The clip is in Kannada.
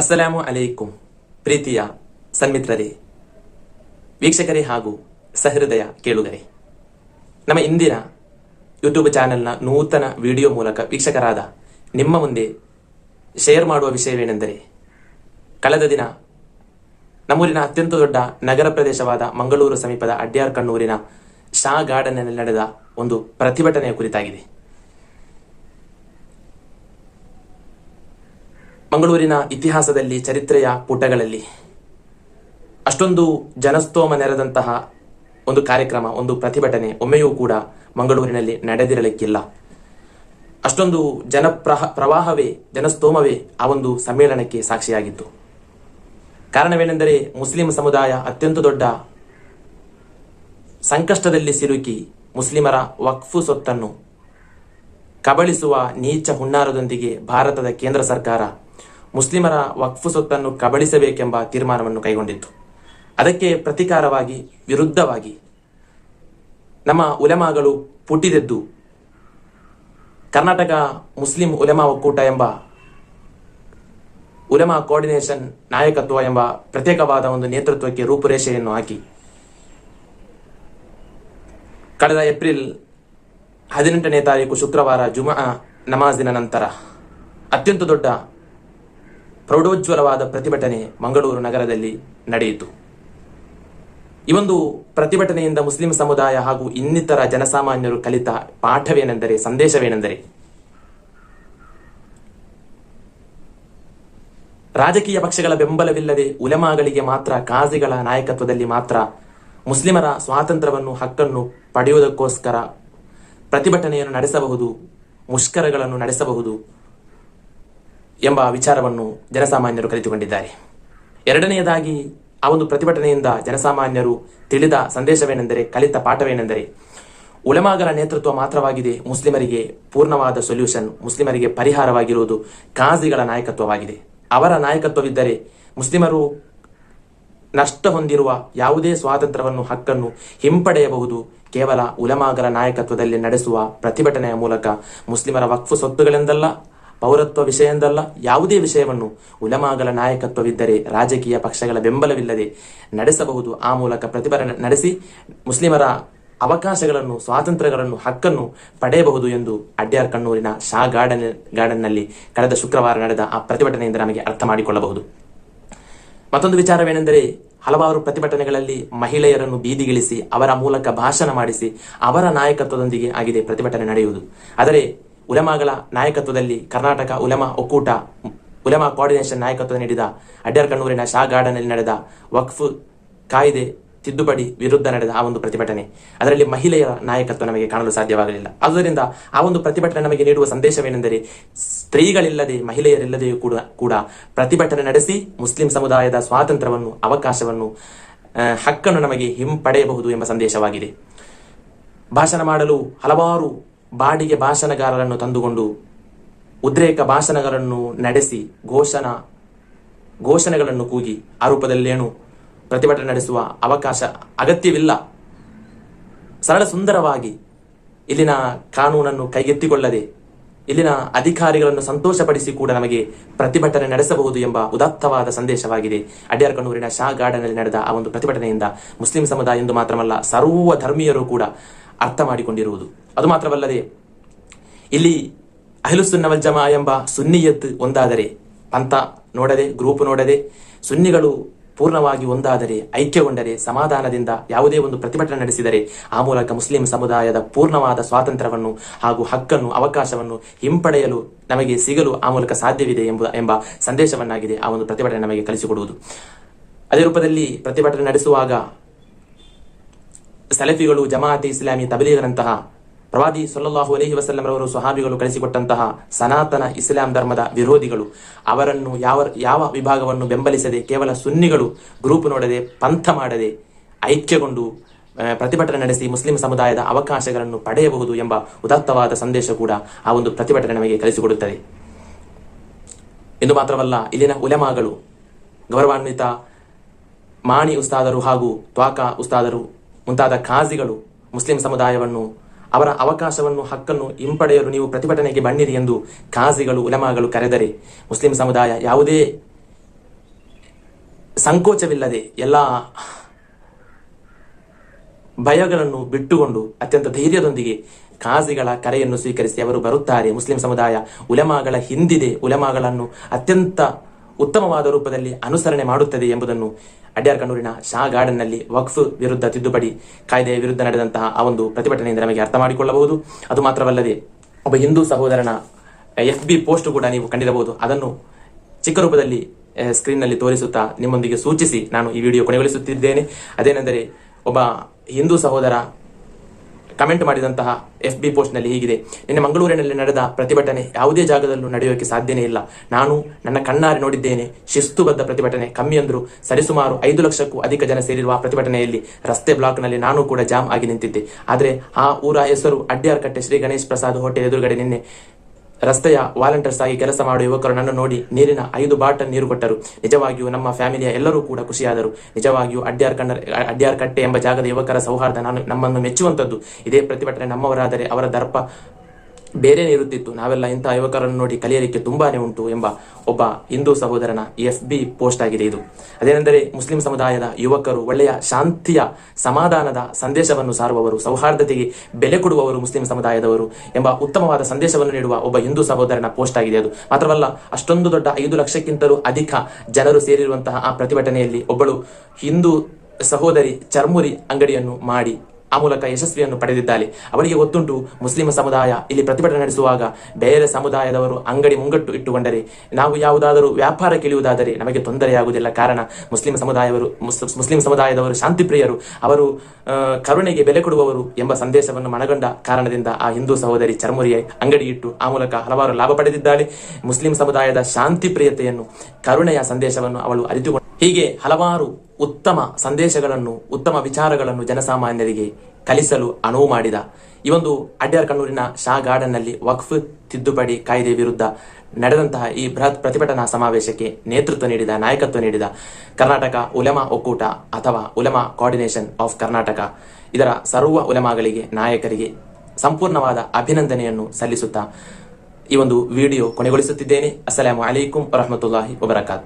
ಅಸ್ಸಲಾಮು ಅಲೈಕುಂ ಪ್ರೀತಿಯ ಸನ್ಮಿತ್ರರೇ, ವೀಕ್ಷಕರೇ ಹಾಗೂ ಸಹೃದಯ ಕೇಳುಗರೆ. ನಮ್ಮ ಇಂದಿನ ಯೂಟ್ಯೂಬ್ ಚಾನೆಲ್ನ ನೂತನ ವಿಡಿಯೋ ಮೂಲಕ ವೀಕ್ಷಕರಾದ ನಿಮ್ಮ ಮುಂದೆ ಶೇರ್ ಮಾಡುವ ವಿಷಯವೇನೆಂದರೆ, ಕಳೆದ ದಿನ ನಮ್ಮೂರಿನ ಅತ್ಯಂತ ದೊಡ್ಡ ನಗರ ಪ್ರದೇಶವಾದ ಮಂಗಳೂರು ಸಮೀಪದ ಅಡ್ಯಾರ್ ಕಣ್ಣೂರಿನ ಶಾ ಗಾರ್ಡನ್ನಲ್ಲಿ ನಡೆದ ಒಂದು ಪ್ರತಿಭಟನೆಯ ಕುರಿತಾಗಿದೆ. ಮಂಗಳೂರಿನ ಇತಿಹಾಸದಲ್ಲಿ ಚರಿತ್ರೆಯ ಪುಟಗಳಲ್ಲಿ ಅಷ್ಟೊಂದು ಜನಸ್ತೋಮ ನೆರೆದಂತಹ ಒಂದು ಕಾರ್ಯಕ್ರಮ, ಒಂದು ಪ್ರತಿಭಟನೆ ಒಮ್ಮೆಯೂ ಕೂಡ ಮಂಗಳೂರಿನಲ್ಲಿ ನಡೆದಿರಲಿಕ್ಕಿಲ್ಲ. ಅಷ್ಟೊಂದು ಜನಪ್ರಹ, ಪ್ರವಾಹವೇ, ಜನಸ್ತೋಮವೇ ಆ ಒಂದು ಸಮ್ಮೇಳನಕ್ಕೆ ಸಾಕ್ಷಿಯಾಗಿತ್ತು. ಕಾರಣವೇನೆಂದರೆ ಮುಸ್ಲಿಂ ಸಮುದಾಯ ಅತ್ಯಂತ ದೊಡ್ಡ ಸಂಕಷ್ಟದಲ್ಲಿ ಸಿಲುಕಿ ಮುಸ್ಲಿಮರ ವಕ್ಫು ಸೊತ್ತನ್ನು ಕಬಳಿಸುವ ನೀಚ ಹುನ್ನಾರದೊಂದಿಗೆ ಭಾರತದ ಕೇಂದ್ರ ಸರ್ಕಾರ ಮುಸ್ಲಿಮರ ವಕ್ಫು ಸೊತ್ತನ್ನು ಕಬಳಿಸಬೇಕೆಂಬ ತೀರ್ಮಾನವನ್ನು ಕೈಗೊಂಡಿತ್ತು. ಅದಕ್ಕೆ ಪ್ರತಿಕಾರವಾಗಿ, ವಿರುದ್ಧವಾಗಿ ನಮ್ಮ ಉಲೆಮಾಗಳು ಪುಟ್ಟಿದೆದ್ದು, ಕರ್ನಾಟಕ ಮುಸ್ಲಿಂ ಉಲೆಮಾ ಒಕ್ಕೂಟ ಎಂಬ ಉಲೆಮಾ ಕೋಆರ್ಡಿನೇಷನ್ ನಾಯಕತ್ವ ಎಂಬ ಪ್ರತ್ಯೇಕವಾದ ಒಂದು ನೇತೃತ್ವಕ್ಕೆ ರೂಪುರೇಷೆಯನ್ನು ಹಾಕಿ, ಕಳೆದ ಏಪ್ರಿಲ್ ಹದಿನೆಂಟನೇ ತಾರೀಕು ಶುಕ್ರವಾರ ಜುಮಾ ನಮಾಜಿನ ನಂತರ ಅತ್ಯಂತ ದೊಡ್ಡ ಪ್ರೌಢೋಜ್ವಲವಾದ ಪ್ರತಿಭಟನೆ ಮಂಗಳೂರು ನಗರದಲ್ಲಿ ನಡೆಯಿತು. ಈ ಒಂದು ಪ್ರತಿಭಟನೆಯಿಂದ ಮುಸ್ಲಿಂ ಸಮುದಾಯ ಹಾಗೂ ಇನ್ನಿತರ ಜನಸಾಮಾನ್ಯರು ಕಲಿತ ಪಾಠವೇನೆಂದರೆ, ಸಂದೇಶವೇನೆಂದರೆ, ರಾಜಕೀಯ ಪಕ್ಷಗಳ ಬೆಂಬಲವಿಲ್ಲದೆ ಉಲೆಮಾಗಳಿಗೆ ಮಾತ್ರ, ಕಾಜಿಗಳ ನಾಯಕತ್ವದಲ್ಲಿ ಮಾತ್ರ ಮುಸ್ಲಿಮರ ಸ್ವಾತಂತ್ರ್ಯವನ್ನು, ಹಕ್ಕನ್ನು ಪಡೆಯುವುದಕ್ಕೋಸ್ಕರ ಪ್ರತಿಭಟನೆಯನ್ನು ನಡೆಸಬಹುದು, ಮುಷ್ಕರಗಳನ್ನು ನಡೆಸಬಹುದು ಎಂಬ ವಿಚಾರವನ್ನು ಜನಸಾಮಾನ್ಯರು ಕಲಿತುಕೊಂಡಿದ್ದಾರೆ. ಎರಡನೆಯದಾಗಿ, ಆ ಒಂದು ಪ್ರತಿಭಟನೆಯಿಂದ ಜನಸಾಮಾನ್ಯರು ತಿಳಿದ ಸಂದೇಶವೇನೆಂದರೆ, ಕಲಿತ ಪಾಠವೇನೆಂದರೆ ಉಲೆಮಾಗರ ನೇತೃತ್ವ ಮಾತ್ರವಾಗಿದೆ ಮುಸ್ಲಿಮರಿಗೆ ಪೂರ್ಣವಾದ ಸೊಲ್ಯೂಷನ್ ಮುಸ್ಲಿಮರಿಗೆ ಪರಿಹಾರವಾಗಿರುವುದು ಕಾಜಿಗಳ ನಾಯಕತ್ವವಾಗಿದೆ. ಅವರ ನಾಯಕತ್ವವಿದ್ದರೆ ಮುಸ್ಲಿಮರು ನಷ್ಟ ಹೊಂದಿರುವ ಯಾವುದೇ ಸ್ವಾತಂತ್ರ್ಯವನ್ನು, ಹಕ್ಕನ್ನು ಹಿಂಪಡೆಯಬಹುದು. ಕೇವಲ ಉಲಮಾಗರ ನಾಯಕತ್ವದಲ್ಲಿ ನಡೆಸುವ ಪ್ರತಿಭಟನೆಯ ಮೂಲಕ ಮುಸ್ಲಿಮರ ವಕ್ಫು ಸ್ವತ್ತುಗಳೆಂದಲ್ಲ ಪೌರತ್ವ ವಿಷಯಂದಲ್ಲ ಯಾವುದೇ ವಿಷಯವನ್ನು ಉಲಮಾಗಲ ನಾಯಕತ್ವವಿದ್ದರೆ, ರಾಜಕೀಯ ಪಕ್ಷಗಳ ಬೆಂಬಲವಿಲ್ಲದೆ ನಡೆಸಬಹುದು. ಆ ಮೂಲಕ ಪ್ರತಿಭಟನೆ ನಡೆಸಿ ಮುಸ್ಲಿಮರ ಅವಕಾಶಗಳನ್ನು, ಸ್ವಾತಂತ್ರ್ಯಗಳನ್ನು, ಹಕ್ಕನ್ನು ಪಡೆಯಬಹುದು ಎಂದು ಅಡ್ಯಾರ್ ಕಣ್ಣೂರಿನ ಶಾ ಗಾರ್ಡನ್, ಗಾರ್ಡನ್ನಲ್ಲಿ ಕಳೆದ ಶುಕ್ರವಾರ ನಡೆದ ಆ ಪ್ರತಿಭಟನೆಯಿಂದ ನಮಗೆ ಅರ್ಥ ಮಾಡಿಕೊಳ್ಳಬಹುದು. ಮತ್ತೊಂದು ವಿಚಾರವೇನೆಂದರೆ, ಹಲವಾರು ಪ್ರತಿಭಟನೆಗಳಲ್ಲಿ ಮಹಿಳೆಯರನ್ನು ಬೀದಿಗಿಳಿಸಿ ಅವರ ಮೂಲಕ ಭಾಷಣ ಮಾಡಿಸಿ ಅವರ ನಾಯಕತ್ವದೊಂದಿಗೆ ಆಗಿದೆ ಪ್ರತಿಭಟನೆ ನಡೆಯುವುದು. ಆದರೆ ಉಲೆಮಾಗಳ ನಾಯಕತ್ವದಲ್ಲಿ ಕರ್ನಾಟಕ ಉಲೆಮಾ ಒಕ್ಕೂಟ, ಉಲೆಮಾ ಕೋಆರ್ಡಿನೇಷನ್ ನಾಯಕತ್ವ ನೀಡಿದ ಅಡ್ಡರ್ ಕಣ್ಣೂರಿನ ಶಾ ಗಾರ್ಡನ್ನಲ್ಲಿ ನಡೆದ ವಕ್ಫ್ ಕಾಯ್ದೆ ತಿದ್ದುಪಡಿ ವಿರುದ್ಧ ನಡೆದ ಆ ಒಂದು ಪ್ರತಿಭಟನೆ. ಅದರಲ್ಲಿ ಮಹಿಳೆಯರ ನಾಯಕತ್ವ ನಮಗೆ ಕಾಣಲು ಸಾಧ್ಯವಾಗಲಿಲ್ಲ. ಆದ್ದರಿಂದ ಆ ಒಂದು ಪ್ರತಿಭಟನೆ ನಮಗೆ ನೀಡುವ ಸಂದೇಶವೇನೆಂದರೆ, ಸ್ತ್ರೀಗಳಿಲ್ಲದೆ ಮಹಿಳೆಯರಿಲ್ಲದೆಯೂ ಕೂಡ ಕೂಡ ಪ್ರತಿಭಟನೆ ನಡೆಸಿ ಮುಸ್ಲಿಂ ಸಮುದಾಯದ ಸ್ವಾತಂತ್ರ್ಯವನ್ನು, ಅವಕಾಶವನ್ನು ಹಕ್ಕನ್ನು ನಮಗೆ ಹಿಂಪಡೆಯಬಹುದು ಎಂಬ ಸಂದೇಶವಾಗಿದೆ. ಭಾಷಣ ಮಾಡಲು ಹಲವಾರು ಬಾಡಿಗೆ ಭಾಷಣಗಾರರನ್ನು ತಂದುಕೊಂಡು ಉದ್ರೇಕ ಭಾಷಣಗಳನ್ನು ನಡೆಸಿ ಘೋಷಣ, ಘೋಷಣೆಗಳನ್ನು ಕೂಗಿ ಆ ರೂಪದಲ್ಲೇನು ಪ್ರತಿಭಟನೆ ನಡೆಸುವ ಅವಕಾಶ ಅಗತ್ಯವಿಲ್ಲ. ಸರಳ ಸುಂದರವಾಗಿ ಇಲ್ಲಿನ ಕಾನೂನನ್ನು ಕೈಗೆತ್ತಿಕೊಳ್ಳದೆ ಇಲ್ಲಿನ ಅಧಿಕಾರಿಗಳನ್ನು ಸಂತೋಷಪಡಿಸಿ ಕೂಡ ನಮಗೆ ಪ್ರತಿಭಟನೆ ನಡೆಸಬಹುದು ಎಂಬ ಉದಾತ್ತವಾದ ಸಂದೇಶವಾಗಿದೆ. ಅಡ್ಯಾರ್ ಕಣ್ಣೂರಿನ ಶಾ ಗಾರ್ಡನ್ನಲ್ಲಿ ನಡೆದ ಆ ಒಂದು ಪ್ರತಿಭಟನೆಯಿಂದ ಮುಸ್ಲಿಂ ಸಮುದಾಯ ಎಂದು ಮಾತ್ರವಲ್ಲ ಸರ್ವ ಧರ್ಮೀಯರು ಕೂಡ ಅರ್ಥ ಮಾಡಿಕೊಂಡಿರುವುದು. ಅದು ಮಾತ್ರವಲ್ಲದೆ, ಇಲ್ಲಿ ಅಹಿಲುಸುನ್ನವಲ್ ಜಮಾ ಎಂಬ ಸುನ್ನಿಯತ್ ಒಂದಾದರೆ ಪಂಥ ನೋಡದೆ, ಗ್ರೂಪ್ ನೋಡದೆ, ಸುನ್ನಿಗಳು ಪೂರ್ಣವಾಗಿ ಒಂದಾದರೆ, ಐಕ್ಯಗೊಂಡರೆ, ಸಮಾಧಾನದಿಂದ ಯಾವುದೇ ಒಂದು ಪ್ರತಿಭಟನೆ ನಡೆಸಿದರೆ, ಆ ಮೂಲಕ ಮುಸ್ಲಿಂ ಸಮುದಾಯದ ಪೂರ್ಣವಾದ ಸ್ವಾತಂತ್ರ್ಯವನ್ನು ಹಾಗೂ ಹಕ್ಕನ್ನು, ಅವಕಾಶವನ್ನು ಹಿಂಪಡೆಯಲು ನಮಗೆ ಸಿಗಲು ಆ ಮೂಲಕ ಸಾಧ್ಯವಿದೆ ಎಂಬ ಎಂಬ ಸಂದೇಶವನ್ನಾಗಿದೆ ಆ ಒಂದು ಪ್ರತಿಭಟನೆ ನಮಗೆ ಕಲಿಸಿಕೊಡುವುದು. ಅದೇ ರೂಪದಲ್ಲಿ ಪ್ರತಿಭಟನೆ ನಡೆಸುವಾಗ, ಸಲಫಿಗಳು ಜಮಾತಿ ಇಸ್ಲಾಮಿ ತಬಲೀಗರಂತಹ ಪ್ರವಾದಿ ಸೊಲ್ಲಾಹು ಅಲಹಿ ವಸಲ್ಲಂ ರವರು ಸ್ವಹಾಬಿಗಳು ಕಳಿಸಿಕೊಟ್ಟಂತಹ ಸನಾತನ ಇಸ್ಲಾಂ ಧರ್ಮದ ವಿರೋಧಿಗಳು, ಅವರನ್ನು ಯಾವ ಯಾವ ವಿಭಾಗವನ್ನು ಬೆಂಬಲಿಸದೆ ಕೇವಲ ಸುನ್ನಿಗಳು ಗ್ರೂಪ್ ನೋಡದೆ ಪಂಥ ಮಾಡದೆ ಐಕ್ಯಗೊಂಡು ಪ್ರತಿಭಟನೆ ನಡೆಸಿ ಮುಸ್ಲಿಂ ಸಮುದಾಯದ ಅವಕಾಶಗಳನ್ನು ಪಡೆಯಬಹುದು ಎಂಬ ಉದಾತ್ತವಾದ ಸಂದೇಶ ಕೂಡ ಆ ಒಂದು ಪ್ರತಿಭಟನೆ ನಮಗೆ ಕಲಿಸಿಕೊಡುತ್ತದೆ. ಎಂದು ಮಾತ್ರವಲ್ಲ, ಇಲ್ಲಿನ ಉಲೆಮಾಗಳು, ಗೌರವಾನ್ವಿತ ಮಾಣಿ ಉಸ್ತಾದರು ಹಾಗೂ ತ್ವಾಕ ಉಸ್ತಾದರು ಮುಂತಾದ ಖಾಜಿಗಳು ಮುಸ್ಲಿಂ ಸಮುದಾಯವನ್ನು ಅವರ ಅವಕಾಶವನ್ನು, ಹಕ್ಕನ್ನು ಹಿಂಪಡೆಯಲು ನೀವು ಪ್ರತಿಭಟನೆಗೆ ಬನ್ನಿರಿ ಎಂದು ಖಾಜಿಗಳು, ಉಲಮಾಗಳು ಕರೆದರೆ. ಮುಸ್ಲಿಂ ಸಮುದಾಯ ಯಾವುದೇ ಸಂಕೋಚವಿಲ್ಲದೆ ಎಲ್ಲ ಭಯಗಳನ್ನು ಬಿಟ್ಟುಕೊಂಡು ಅತ್ಯಂತ ಧೈರ್ಯದೊಂದಿಗೆ ಖಾಸಿಗಳ ಕರೆಯನ್ನು ಸ್ವೀಕರಿಸಿ ಅವರು ಬರುತ್ತಾರೆ. ಮುಸ್ಲಿಂ ಸಮುದಾಯ ಉಲಮಾಗಳ ಹಿಂದಿದೆ. ಉಲಮಾಗಳನ್ನು ಅತ್ಯಂತ ಉತ್ತಮವಾದ ರೂಪದಲ್ಲಿ ಅನುಸರಣೆ ಮಾಡುತ್ತದೆ ಎಂಬುದನ್ನು ಅಡ್ಯಾರ್ ಕಣ್ಣೂರಿನ ಶಾ ಗಾರ್ಡನ್ನಲ್ಲಿ ವಕ್ಫ್ ವಿರುದ್ಧ ತಿದ್ದುಪಡಿ ಕಾಯ್ದೆಯ ವಿರುದ್ಧ ನಡೆದಂತಹ ಆ ಒಂದು ಪ್ರತಿಭಟನೆಯಿಂದ ನಮಗೆ ಅರ್ಥ ಮಾಡಿಕೊಳ್ಳಬಹುದು. ಅದು ಮಾತ್ರವಲ್ಲದೆ ಒಬ್ಬ ಹಿಂದೂ ಸಹೋದರನ ಎಫ್ ಬಿ ಪೋಸ್ಟ್ ಕೂಡ ನೀವು ಕಂಡಿರಬಹುದು. ಅದನ್ನು ಚಿಕ್ಕ ರೂಪದಲ್ಲಿ ಸ್ಕ್ರೀನ್ನಲ್ಲಿ ತೋರಿಸುತ್ತಾ ನಿಮ್ಮೊಂದಿಗೆ ಸೂಚಿಸಿ ನಾನು ಈ ವಿಡಿಯೋ ಕೊನೆಗೊಳಿಸುತ್ತಿದ್ದೇನೆ. ಅದೇನೆಂದರೆ, ಒಬ್ಬ ಹಿಂದೂ ಸಹೋದರ ಕಮೆಂಟ್ ಮಾಡಿದಂತಹ ಎಫ್ ಬಿ ಪೋಸ್ಟ್ನಲ್ಲಿ ಹೀಗಿದೆ. ನಿನ್ನೆ ಮಂಗಳೂರಿನಲ್ಲಿ ನಡೆದ ಪ್ರತಿಭಟನೆ ಯಾವುದೇ ಜಾಗದಲ್ಲೂ ನಡೆಯೋಕೆ ಸಾಧ್ಯನೇ ಇಲ್ಲ. ನಾನು ನನ್ನ ಕಣ್ಣಾರೆ ನೋಡಿದ್ದೇನೆ. ಶಿಸ್ತುಬದ್ಧ ಪ್ರತಿಭಟನೆ. ಕಮ್ಮಿ ಅಂದ್ರು ಸರಿಸುಮಾರು ಐದು ಲಕ್ಷಕ್ಕೂ ಅಧಿಕ ಜನ ಸೇರಿರುವ ಪ್ರತಿಭಟನೆಯಲ್ಲಿ ರಸ್ತೆ ಬ್ಲಾಕ್ನಲ್ಲಿ ನಾನು ಕೂಡ ಜಾಮ್ ಆಗಿ ನಿಂತಿದ್ದೆ. ಆದರೆ ಆ ಊರ ಹೆಸರು ಅಡ್ಡಿಯಾರ್ಕಟ್ಟೆ ಶ್ರೀ ಗಣೇಶ್ ಪ್ರಸಾದ್ ಹೋಟೆಲ್ ಎದುರುಗಡೆ ನಿನ್ನೆ ರಸ್ತೆಯ ವಾಲಂಟಿಯರ್ಸ್ ಆಗಿ ಕೆಲಸ ಮಾಡುವ ಯುವಕರು ನನ್ನ ನೋಡಿ ನೀರಿನ ಐದು ಬಾಟಲ್ ನೀರು ಕೊಟ್ಟರು. ನಿಜವಾಗಿಯೂ ನಮ್ಮ ಫ್ಯಾಮಿಲಿಯ ಎಲ್ಲರೂ ಕೂಡ ಖುಷಿಯಾದರು. ನಿಜವಾಗಿಯೂ ಅಡ್ಯಾರ್ ಕಣ್ಣ ಅಡ್ಯಾರ್ ಕಟ್ಟೆ ಎಂಬ ಜಾಗದ ಯುವಕರ ಸೌಹಾರ್ದ ನಾನು ನಮ್ಮನ್ನು ಮೆಚ್ಚುವಂತದ್ದು ಇದೇ ಪ್ರತಿಭಟನೆ ನಮ್ಮವರಾದರೆ ಅವರ ದರ್ಪ ಬೇರೆನೇ ಇರುತ್ತಿತ್ತು. ನಾವೆಲ್ಲ ಇಂಥ ಯುವಕರನ್ನು ನೋಡಿ ಕಲಿಯಲಿಕ್ಕೆ ತುಂಬಾನೇ ಉಂಟು ಎಂಬ ಒಬ್ಬ ಹಿಂದೂ ಸಹೋದರನ ಎಫ್ ಬಿ ಪೋಸ್ಟ್ ಆಗಿದೆ ಇದು. ಅದೇನೆಂದರೆ ಮುಸ್ಲಿಂ ಸಮುದಾಯದ ಯುವಕರು ಒಳ್ಳೆಯ ಶಾಂತಿಯ ಸಮಾಧಾನದ ಸಂದೇಶವನ್ನು ಸಾರುವವರು, ಸೌಹಾರ್ದತೆಗೆ ಬೆಲೆ ಕೊಡುವವರು ಮುಸ್ಲಿಂ ಸಮುದಾಯದವರು ಎಂಬ ಉತ್ತಮವಾದ ಸಂದೇಶವನ್ನು ನೀಡುವ ಒಬ್ಬ ಹಿಂದೂ ಸಹೋದರನ ಪೋಸ್ಟ್ ಆಗಿದೆ ಅದು. ಮಾತ್ರವಲ್ಲ, ಅಷ್ಟೊಂದು ದೊಡ್ಡ ಐದು ಲಕ್ಷಕ್ಕಿಂತಲೂ ಅಧಿಕ ಜನರು ಸೇರಿರುವಂತಹ ಆ ಪ್ರತಿಭಟನೆಯಲ್ಲಿ ಒಬ್ಬಳು ಹಿಂದೂ ಸಹೋದರಿ ಚರ್ಮುರಿ ಅಂಗಡಿಯನ್ನು ಮಾಡಿ ಆ ಮೂಲಕ ಯಶಸ್ವಿಯನ್ನು ಪಡೆದಿದ್ದಾಳೆ. ಅವರಿಗೆ ಗೊತ್ತುಂಟು ಮುಸ್ಲಿಂ ಸಮುದಾಯ ಇಲ್ಲಿ ಪ್ರತಿಭಟನೆ ನಡೆಸುವಾಗ ಬೇರೆ ಸಮುದಾಯದವರು ಅಂಗಡಿ ಮುಂಗಟ್ಟು ಇಟ್ಟುಕೊಂಡರೆ, ನಾವು ಯಾವುದಾದರೂ ವ್ಯಾಪಾರ ಕೇಳುವುದಾದರೆ ನಮಗೆ ತೊಂದರೆಯಾಗುವುದಿಲ್ಲ. ಕಾರಣ ಮುಸ್ಲಿಂ ಸಮುದಾಯವರು ಮುಸ್ಲಿಂ ಸಮುದಾಯದವರು ಶಾಂತಿಪ್ರಿಯರು. ಅವರು ಕರುಣೆಗೆ ಬೆಲೆ ಕೊಡುವವರು ಎಂಬ ಸಂದೇಶವನ್ನು ಮನಗಂಡ ಕಾರಣದಿಂದ ಆ ಹಿಂದೂ ಸಹೋದರಿ ಚರ್ಮುರಿಯ ಅಂಗಡಿ ಇಟ್ಟು ಆ ಮೂಲಕ ಹಲವಾರು ಲಾಭ ಪಡೆದಿದ್ದಾಳೆ. ಮುಸ್ಲಿಂ ಸಮುದಾಯದ ಶಾಂತಿಪ್ರಿಯತೆಯನ್ನು, ಕರುಣೆಯ ಸಂದೇಶವನ್ನು ಅವಳು ಅರಿತುಕೊಂಡು ಹೀಗೆ ಹಲವಾರು ಉತ್ತಮ ಸಂದೇಶಗಳನ್ನು, ಉತ್ತಮ ವಿಚಾರಗಳನ್ನು ಜನಸಾಮಾನ್ಯರಿಗೆ ಕಲಿಸಲು ಅನುವು ಮಾಡಿದ. ಈ ಒಂದು ಅಡ್ಯಾರ್ ಕಣ್ಣೂರಿನ ಶಾ ಗಾರ್ಡನ್ನಲ್ಲಿ ವಕ್ಫ್, ತಿದ್ದುಪಡಿ ಕಾಯ್ದೆ ವಿರುದ್ಧ ನಡೆದಂತಹ ಈ ಬೃಹತ್ ಪ್ರತಿಭಟನಾ ಸಮಾವೇಶಕ್ಕೆ ನೇತೃತ್ವ ನೀಡಿದ, ನಾಯಕತ್ವ ನೀಡಿದ ಕರ್ನಾಟಕ ಉಲೆಮಾ ಒಕ್ಕೂಟ ಅಥವಾ ಉಲೆಮಾ ಕೋಆರ್ಡಿನೇಷನ್ ಆಫ್ ಕರ್ನಾಟಕ, ಇದರ ಸರ್ವ ಉಲೆಮಾಗಳಿಗೆ, ನಾಯಕರಿಗೆ ಸಂಪೂರ್ಣವಾದ ಅಭಿನಂದನೆಯನ್ನು ಸಲ್ಲಿಸುತ್ತಾ ಈ ಒಂದು ವಿಡಿಯೋ ಕೊನೆಗೊಳಿಸುತ್ತಿದ್ದೇನೆ. ಅಸ್ಸಲಾಮು ಅಲೈಕುಂ ವರಹಮತುಲ್ಲಾಹಿ ವಬರಕಾತ್.